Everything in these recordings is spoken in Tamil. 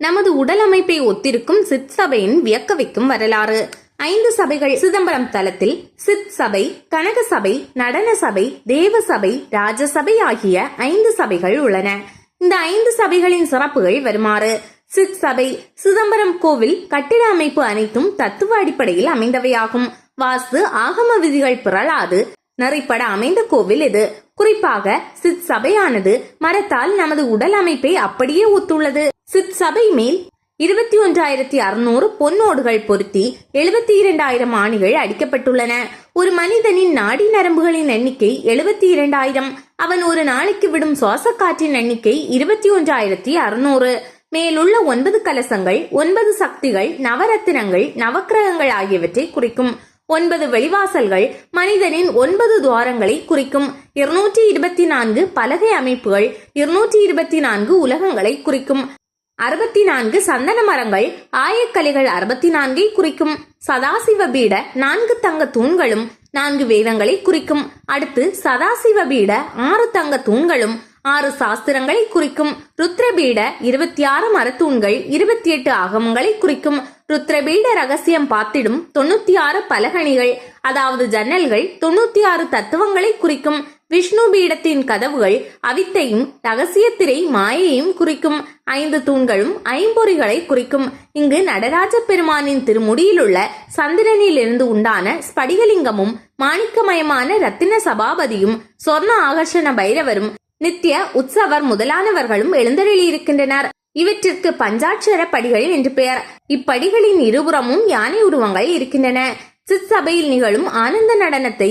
நமது உடல் அமைப்பை ஒத்திருக்கும் சித் சபையின் வியக்க வைக்கும் வரலாறு. ஐந்து சபைகள் சிதம்பரம் தலத்தில் சித் சபை கனக சபை நடன சபை தேவ சபை ராஜசபை ஆகிய ஐந்து சபைகள் உள்ளன. இந்த ஐந்து சபைகளின் சிறப்புகள் வருமாறு. சித் சபை சிதம்பரம் கோவில் கட்டிட அமைப்பு அனைத்தும் தத்துவ அடிப்படையில் அமைந்தவையாகும். வாஸ்து ஆகம விதிகள் பிறழாது. நிறைப்பட அமைந்த கோவில் இது. குறிப்பாக சித் சபையானது மரத்தால் நமது உடல் அமைப்பை அப்படியே ஒத்துள்ளது. சபை மேல் இருபத்தி ஒன்றாயிரத்தி அறுநூறு பொன்னோடுகள் பொருத்தி எழுபத்தி இரண்டாயிரம் ஆணிகள் அடிக்கப்பட்டுள்ளன. ஒரு மனிதனின் நாடி நரம்புகளின் எண்ணிக்கை எழுபத்தி இரண்டாயிரம் அவன் ஒரு நாளைக்கு விடும் சுவாச காற்றின் எண்ணிக்கை இருபத்தி ஒன்றாயிரத்தி அறுநூறு. மேலுள்ள ஒன்பது கலசங்கள் ஒன்பது சக்திகள் நவரத்தினங்கள் நவக்கிரகங்கள் ஆகியவற்றை குறிக்கும். ஒன்பது வெளிவாசல்கள் மனிதனின் ஒன்பது துவாரங்களை குறிக்கும். இருநூற்றி இருபத்தி நான்கு பலகை அமைப்புகள் இருநூற்றி இருபத்தி நான்கு உலகங்களை குறிக்கும். அறுபத்தி நான்கு சந்தன மரங்கள் ஆயக்கலைகள் அறுபத்தி நான்கை குறிக்கும். சதாசிவ பீட நான்கு தங்க தூண்களும் நான்கு வேதங்களை குறிக்கும். அடுத்து சதாசிவ பீட ஆறு தங்க தூண்களும் ஆறு சாஸ்திரங்களை குறிக்கும். ருத்ரபீட இருபத்தி ஆறு மரத்தூண்கள் இருபத்தி எட்டு ஆகமங்களை குறிக்கும். ருத்ரபீட ரகசியம் பார்த்திடும் தொண்ணூத்தி ஆறு பலகணிகள் அதாவது ஜன்னல்கள் தொண்ணூத்தி ஆறு தத்துவங்களை குறிக்கும். விஷ்ணு பீடத்தின் கதவுகள் அவித்தையும் ரகசியத்திரை மாயையும் குறிக்கும். ஐந்து தூண்களும் ஐம்பொறிகளை குறிக்கும். இங்கு நடராஜ பெருமானின் திருமுடியிலுள்ள சந்திரனிலிருந்து உண்டான ஸ்படிகலிங்கமும் மாணிக்கமயமான ரத்தின சபாபதியும் சொர்ண ஆகர்ஷண பைரவரும் நித்ய உற்சவர் முதலானவர்களும் எழுந்தருளியிருக்கின்றனர். இவற்றிற்கு பஞ்சாட்சர படிகள் என்று பெயர். இப்படிகளின் இருபுறமும் யானை உருவங்கள் இருக்கின்றன. சிற்சபையில் நிகழும் ஆனந்த நடனத்தை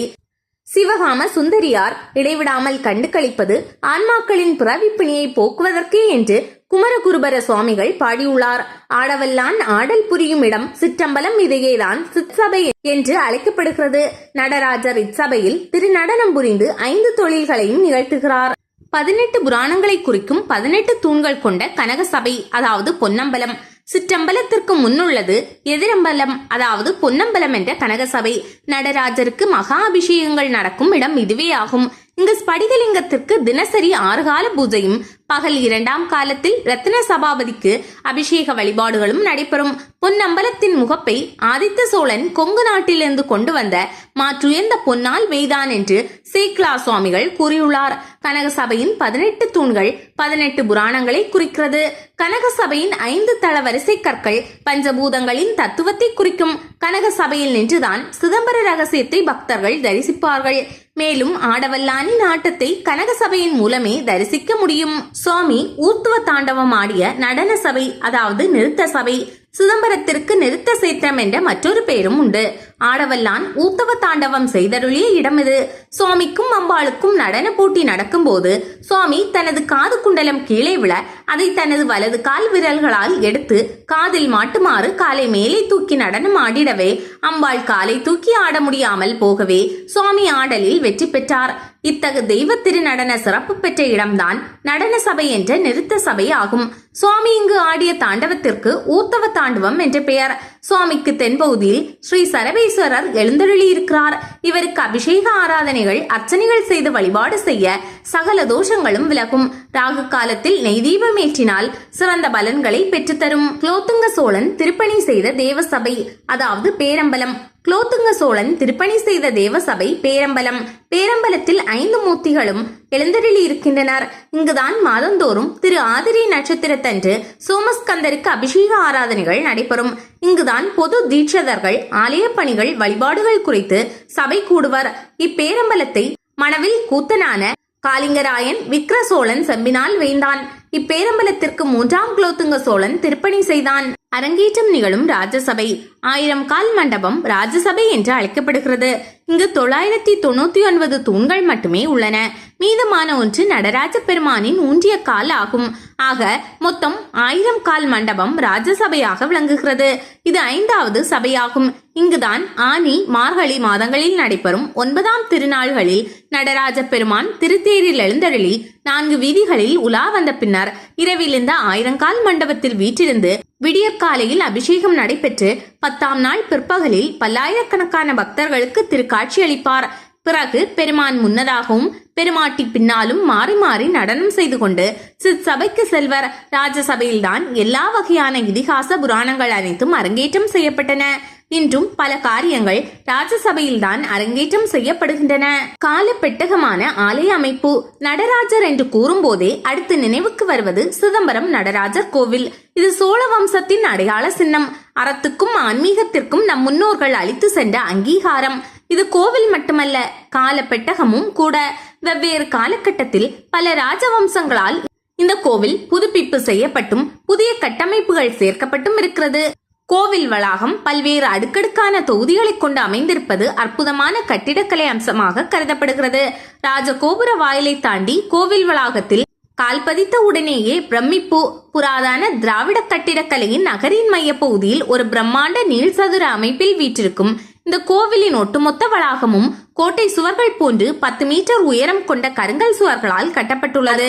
சிவகாம சுந்தரியார் இடைவிடாமல் கண்டு கழிப்பது ஆன்மாக்களின் பிறவிப்பிணியை போக்குவதற்கே என்று குமரகுருபர சுவாமிகள் பாடியுள்ளார். ஆடவல்லான் ஆடல் புரியும் இடம் சிற்றம்பலம் இதையேதான் சிற்சபை என்று அழைக்கப்படுகிறது. நடராஜர் இச்சபையில் திருநடனம் புரிந்து ஐந்து தொழில்களையும் நிகழ்த்துகிறார். பதினெட்டு புராணங்களை குறிக்கும் பதினெட்டு தூண்கள் கொண்ட கனக சபை அதாவது பொன்னம்பலம் சிற்றம்பலத்திற்கு முன்னுள்ளது எதிரம்பலம் அதாவது பொன்னம்பலம் என்ற கனகசபை. நடராஜருக்கு மகா அபிஷேகங்கள் நடக்கும் இடம் இதுவே ஆகும். இங்கு ஸ்படிகலிங்கத்திற்கு தினசரி ஆறு கால பூஜையும் பகல் இரண்டாம் காலத்தில் ரத்ன சபாபதிக்கு அபிஷேக வழிபாடுகளும் நடைபெறும். பொன்னம்பலத்தின் முகப்பை ஆதித்த சோழன் கொங்கு நாட்டிலிருந்து கொண்டு வந்த மாற்றுயர்ந்த பொன்னால் வெய்தான் என்று சேக்லா சுவாமிகள் கூறியுள்ளார். கனக சபையின் பதினெட்டு தூண்கள் பதினெட்டு புராணங்களை குறிக்கிறது. கனக சபையின் ஐந்து தள வரிசை கற்கள் பஞ்சபூதங்களின் தத்துவத்தை குறிக்கும். கனக சபையில் நின்றுதான் சிதம்பர ரகசியத்தை பக்தர்கள் தரிசிப்பார்கள். மேலும் ஆடவல்லானின் ஆட்டத்தை கனக சபையின் மூலமே தரிசிக்க முடியும். சுவாமி ஊர்த்துவ தாண்டவம் ஆடிய நடன சபை அதாவது நிறுத்த சபை சிதம்பரத்திற்கு நிறுத்த சேத்திரம் என்ற மற்றொரு பெயரும் உண்டு. ஆடவல்லான் ஊத்தவ தாண்டவம் செய்தருளிய இடம் இது. சுவாமிக்கும் அம்பாளுக்கும் நடன போட்டி நடக்கும்போது சுவாமி தனது காது குண்டலம் கீழே விழ அதை தனது வலது கால் விரல்களால் எடுத்து காதில் மாட்டுமாறு காலை மேலே தூக்கி நடனம் ஆடிடவே அம்பாள் காலை தூக்கி ஆட முடியாமல் போகவே சுவாமி ஆடலில் வெற்றி பெற்றார். இத்தகு தெய்வ திருநடன சிறப்பு பெற்ற இடம்தான் நடன சபை என்ற நிறுத்த சபை ஆகும். சுவாமி இங்கு ஆடிய தாண்டவத்திற்கு ஊத்தவ தாண்டவம் என்ற பெயர். சுவாமிக்கு தென்பகுதியில் ஸ்ரீ சரவேஸ்வரர் எழுந்தருளியிருக்கிறார். இவருக்கு அபிஷேக ஆராதனைகள் அர்ச்சனைகள் செய்து வழிபாடு செய்ய சகல தோஷங்களும் விலகும். ராகு காலத்தில் நெய் தீபம் ஏற்றினால் சிறந்த பலன்களை பெற்றுத்தரும். குலோத்துங்க சோழன் திருப்பணி செய்த தேவசபை அதாவது பேரம்பலம். குலோத்துங்க சோழன் திருப்பணி செய்த தேவசபை பேரம்பலம். பேரம்பலத்தில் ஐந்து மூர்த்திகளும் எழுந்தருளி இருக்கின்றனர். இங்குதான் மாதந்தோறும் திரு ஆதிரி நட்சத்திரத்தன்று சோமஸ்கந்தருக்கு அபிஷேக ஆராதனைகள் நடைபெறும். இங்குதான் பொது தீட்சதர்கள் ஆலய பணிகள் வழிபாடுகள் குறித்து சபை கூடுவர். இப்பேரம்பலத்தை மனவில் கூத்தனான காளிங்கராயன் விக்ர சோழன் செம்பினால் வேந்தான் இப்பேரம்பலத்திற்கு மூன்றாம் குலோத்துங்க சோழன் திருப்பணி செய்தான். அரங்கேற்றம் நிகழும் ராஜசபை ஆயிரம் கால் மண்டபம் ராஜசபை என்று அழைக்கப்படுகிறது. இங்கு தொள்ளாயிரத்தி தொண்ணூத்தி ஒன்பது தூண்கள் மட்டுமே உள்ளன. மீதமான ஒன்று நடராஜ பெருமானின் ஊன்றிய கால் ஆகும். ஆக மொத்தம் ஆயிரம் கால் மண்டபம் ராஜசபையாக விளங்குகிறது. இது ஐந்தாவது சபையாகும். இங்குதான் ஆனி மார்கழி மாதங்களில் நடைபெறும் ஒன்பதாம் திருநாள்களில் நடராஜ பெருமான் திருத்தேரில் எழுந்தருளி நான்கு வீதிகளில் உலா வந்த பின்னர் இரவில் இந்த ஆயிரங்கால் மண்டபத்தில் வீற்றிருந்து விடியற்காலையில் அபிஷேகம் நடைபெற்று பத்தாம் நாள் பிற்பகலில் பல்லாயிரக்கணக்கான பக்தர்களுக்கு திருக்காட்சி அளிப்பார். பிறகு பெருமான் முன்னதாகவும் பெருமாட்டி பின்னாலும் மாறி மாறி நடனம் செய்து கொண்டு சித் சபைக்கு செல்வர். ராஜசபையில்தான் எல்லா வகையான இதிகாச புராணங்கள் அனைத்தும் அரங்கேற்றம் செய்யப்பட்டன. இன்றும் பல காரியங்கள் ராஜசபையில்தான் அரங்கேற்றம் செய்யப்படுகின்றன. கால பெட்டகமான ஆலய அமைப்பு. நடராஜர் என்று கூறும்போதே அடுத்து நினைவுக்கு வருவது சிதம்பரம் நடராஜர் கோவில். இது சோழ வம்சத்தின் அடையாள சின்னம். அறத்துக்கும் ஆன்மீகத்திற்கும் நம் முன்னோர்கள் அளித்து சென்ற அங்கீகாரம். இது கோவில் மட்டுமல்ல கால பெட்டகமும் கூட வெவ்வேறு காலகட்டத்தில் பல ராஜவம்சங்களால் இந்த கோவில் புதுப்பிப்பு செய்யப்பட்டும் புதிய கட்டமைப்புகள் சேர்க்கப்பட்டும் இருக்கிறது. கோவில் வளாகம் பல்வேறு அடுக்கடுக்கான தொகுதிகளை கொண்டு அமைந்திருப்பது அற்புதமான கட்டிடக்கலை அம்சமாக கருதப்படுகிறது. ராஜகோபுர வாயிலை தாண்டி கோவில் வளாகத்தில் கால் பதித்த உடனேயே பிரமிப்பு புராதன திராவிட கட்டிடக்கலையின் நகரின் மைய பகுதியில் ஒரு பிரம்மாண்ட நீள்சதுர அமைப்பில் வீற்றிருக்கும் இந்த கோவிலின் ஒட்டுமொத்த வளாகமும் கோட்டை சுவர்கள் போன்று பத்து மீட்டர் உயரம் கொண்ட கருங்கல் சுவர்களால் கட்டப்பட்டுள்ளது.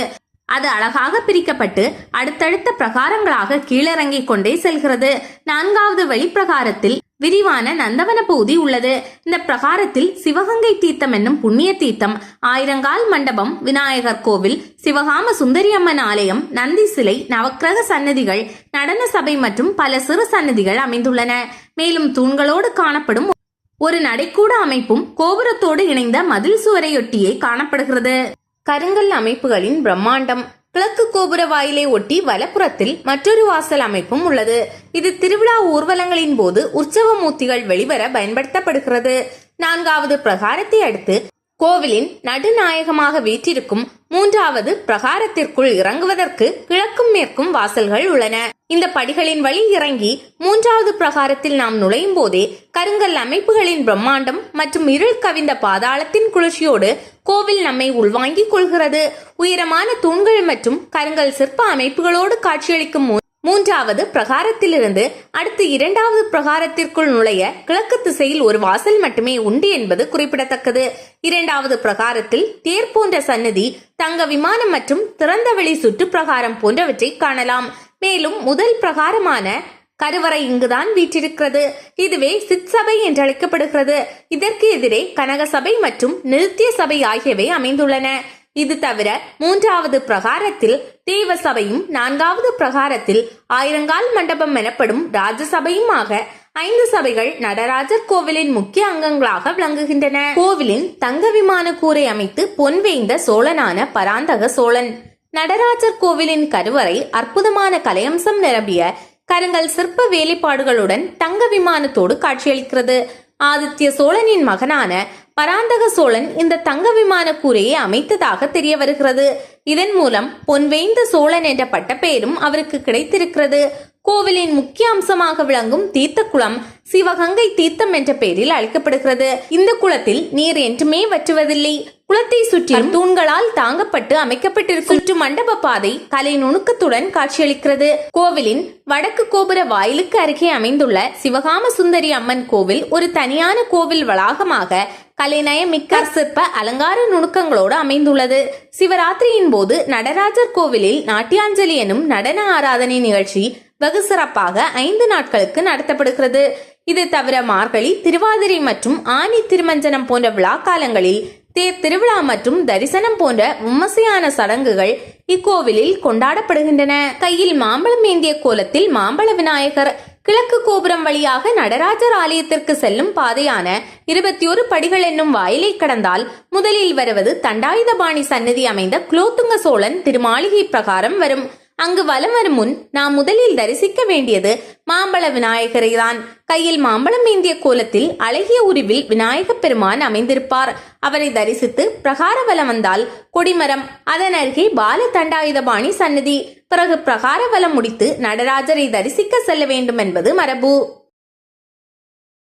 அது அழகாக பிரிக்கப்பட்டு அடுத்தடுத்த பிரகாரங்களாக கீழிறங்கிக் கொண்டே செல்கிறது. நான்காவது வெளிப்பிரகாரத்தில் விரிவான நந்தவன பகுதி உள்ளது. இந்த பிரகாரத்தில் சிவகங்கை தீர்த்தம் என்னும் புண்ணிய தீர்த்தம் ஆயிரங்கால் மண்டபம் விநாயகர் கோவில் சிவகாம சுந்தரி அம்மன் ஆலயம் நந்தி சிலை நவக்கிரக சன்னதிகள் நடன சபை மற்றும் பல சிறு சன்னதிகள் அமைந்துள்ளன. மேலும் தூண்களோடு காணப்படும் ஒரு நடைக்கூட அமைப்பும் கோபுரத்தோடு இணைந்த மதில் சுவரையொட்டியே காணப்படுகிறது. கருங்கல் அமைப்புகளின் பிரம்மாண்டம் கிழக்கு கோபுர வாயிலை ஒட்டி வலப்புறத்தில் மற்றொரு வாசல் அமைப்பும் உள்ளது. இது திருவிழா ஊர்வலங்களின் போது உற்சவ மூர்த்திகள் வெளிவர பயன்படுத்தப்படுகிறது. நான்காவது பிரகாரத்தை அடுத்து கோவிலின் நடுநாயகமாக வீற்றிருக்கும் மூன்றாவது பிரகாரத்திற்குள் இறங்குவதற்கு கிழக்கும் மேற்கும் வாசல்கள் உள்ளன. இந்த படிகளின் வழி இறங்கி மூன்றாவது பிரகாரத்தில் நாம் நுழையும் போதே கருங்கல் அமைப்புகளின் பிரம்மாண்டம் மற்றும் இருள் கவிந்த பாதாளத்தின் குளிர்ச்சியோடு கோவில் நம்மை உள்வாங்கிக் கொள்கிறது. உயரமான தூண்கள் மற்றும் கருங்கல் சிற்ப அமைப்புகளோடு காட்சியளிக்கும் மூன்றாவது பிரகாரத்திலிருந்து அடுத்து இரண்டாவது பிரகாரத்திற்குள் நுழைய கிழக்கு திசையில் ஒரு வாசல் மட்டுமே உண்டு என்பது குறிப்பிடத்தக்கது. இரண்டாவது பிரகாரத்தில் தேர் போன்ற சன்னதி தங்க விமானம் மற்றும் திறந்தவெளி சுற்று பிரகாரம் போன்றவற்றை காணலாம். மேலும் முதல் பிரகாரமான கருவறை இங்குதான் வீற்றிருக்கிறது. இதுவே சிற்சபை என்றழைக்கப்படுகிறது. இதற்கு எதிரே கனகசபை மற்றும் நிறுத்திய சபை ஆகியவை அமைந்துள்ளன. இது தவிர மூன்றாவது பிரகாரத்தில் தேவ சபையும் நான்காவது பிரகாரத்தில் ஆயிரங்கால் மண்டபம் எனப்படும் ராஜசபையுமாக ஐந்து சபைகள் நடராஜர் கோவிலின் முக்கிய அங்கங்களாக விளங்குகின்றன. கோவிலின் தங்க விமான கூரை அமைத்து பொன்வேய்ந்த சோழனான பராந்தக சோழன். நடராஜர் கோவிலின் கருவறை அற்புதமான கலையம்சம் நிரம்பிய கருங்கல் சிற்ப வேலைப்பாடுகளுடன் தங்க விமானத்தோடு காட்சியளிக்கிறது. ஆதித்ய சோழனின் மகனான பராந்தக சோழன் இந்த தங்க விமான கூரையை அமைத்ததாக தெரிய வருகிறது. இதன் மூலம் பொன்வேய்ந்த சோழன் என்ற பட்டப்பெயரும் அவருக்கு கிடைத்திருக்கிறது. கோவிலின் முக்கிய அம்சமாக விளங்கும் தீர்த்த குளம் சிவகங்கை தீர்த்தம் என்ற பெயரில் அழைக்கப்படுகிறது. இந்த குளத்தில் நீர் என்றுமே வற்றுவதில்லை. குளத்தை சுற்றி தூண்களால் தாங்கப்பட்டு அமைக்கப்பட்டிருக்கும் சுற்று மண்டப பாதை கலை நுணுக்கத்துடன் காட்சியளிக்கிறது. கோவிலின் வடக்கு கோபுர வாயிலுக்கு அருகே அமைந்துள்ள சிவகாம சுந்தரி அம்மன் கோவில் ஒரு தனியான கோவில் வளாகமாக கலைநயமிக்க சிற்ப அலங்கார நுணுக்கங்களோடு அமைந்துள்ளது. சிவராத்திரியின் போது நடராஜர் கோவிலில் நாட்டியாஞ்சலி எனும் நடன ஆராதனை நிகழ்ச்சி வெகு சிறப்பாக ஐந்து நாட்களுக்கு நடத்தப்படுகிறது. இது தவிர மார்கழி திருவாதிரை மற்றும் ஆனி திருமஞ்சனம் போன்ற விழா காலங்களில் தேர் திருவிழா மற்றும் தரிசனம் போன்ற விமர்சையான சடங்குகள் இக்கோவிலில் கொண்டாடப்படுகின்றன. கையில் மாம்பழம் ஏந்திய கோலத்தில் மாம்பழ விநாயகர் கிழக்கு கோபுரம் வழியாக நடராஜர் ஆலயத்திற்கு செல்லும் பாதையான இருபத்தி ஒரு படிகள் என்னும் வாயிலை கடந்தால் முதலில் வருவது தண்டாயுதபாணி சன்னதி அமைந்த குலோத்துங்க சோழன் திருமாளிகை பிரகாரம் வரும். அங்கு வலம் வரும் முன் நாம் முதலில் தரிசிக்க வேண்டியது மாம்பழ விநாயகரை தான் கையில் மாம்பழம் ஏந்திய கோலத்தில் அழகிய உருவில் விநாயகப் பெருமான் அமைந்திருப்பார். அவரை தரிசித்து பிரகார வலம் வந்தால் கொடிமரம் அதன் அருகே பால தண்டாயுதபாணி சன்னதி. பிறகு பிரகார வலம் முடித்து நடராஜரை தரிசிக்க செல்ல வேண்டும் என்பது மரபு.